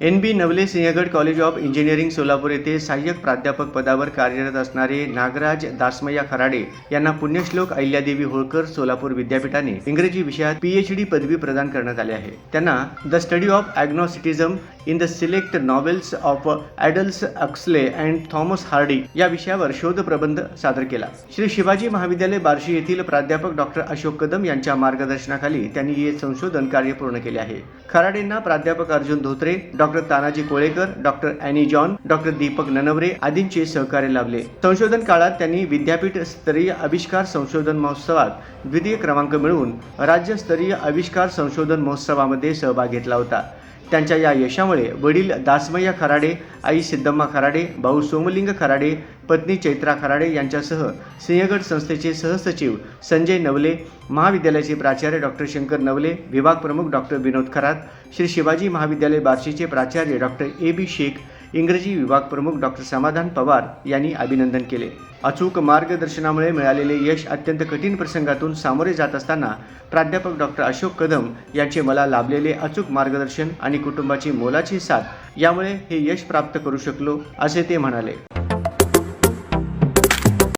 N B Navale Sinhgad college of engineering Solapur येथे सहाय्यक प्राध्यापक पदावर कार्यरत असणारे नागराज दासमय्या खराडे यांना पुण्यश्लोक अहिल्यादेवी होळकर सोलापूर विद्यापीठाने इंग्रजी विषयात पीएचडी पदवी प्रदान करण्यात आली आहे. त्यांना the study of agnosticism in the select novels of ॲडल्स Huxley and Thomas Hardy या विषयावर शोध प्रबंध सादर केला. श्री शिवाजी महाविद्यालय बार्शी येथील प्राध्यापक डॉक्टर अशोक कदम यांच्या मार्गदर्शनाखाली त्यांनी हे संशोधन कार्य पूर्ण केले आहे. खराडेंना प्राध्यापक Arjun Dhotre doctor Tanaji Kolekar doctor Annie John doctor Deepak Nanaware आदींचे सहकार्य लाभले. संशोधन काळात त्यांनी विद्यापीठ स्तरीय आविष्कार संशोधन महोत्सवात द्वितीय क्रमांक मिळवून राज्यस्तरीय आविष्कार संशोधन महोत्सवामध्ये सहभाग घेतला होता. त्यांच्या या यशामुळे वडील दासमय्या खराडे आई सिद्धम्मा खराडे भाऊ सोमलिंग खराडे पत्नी चैत्रा खराडे यांच्यासह सिंहगड संस्थेचे सहसचिव संजय नवले महाविद्यालयाचे प्राचार्य डॉक्टर शंकर नवले विभाग प्रमुख डॉक्टर विनोद खरात श्री शिवाजी महाविद्यालय बार्शीचे प्राचार्य डॉक्टर ए बी शेख इंग्रजी विभाग प्रमुख डॉक्टर समाधान पवार यांनी अभिनंदन केले. अचूक मार्गदर्शनामुळे मिळालेले यश अत्यंत कठीण प्रसंगातून सामोरे जात असताना प्राध्यापक डॉक्टर अशोक कदम यांचे मला लाभलेले अचूक मार्गदर्शन आणि कुटुंबाची मोलाची साथ यामुळे हे यश प्राप्त करू शकलो असे ते म्हणाले.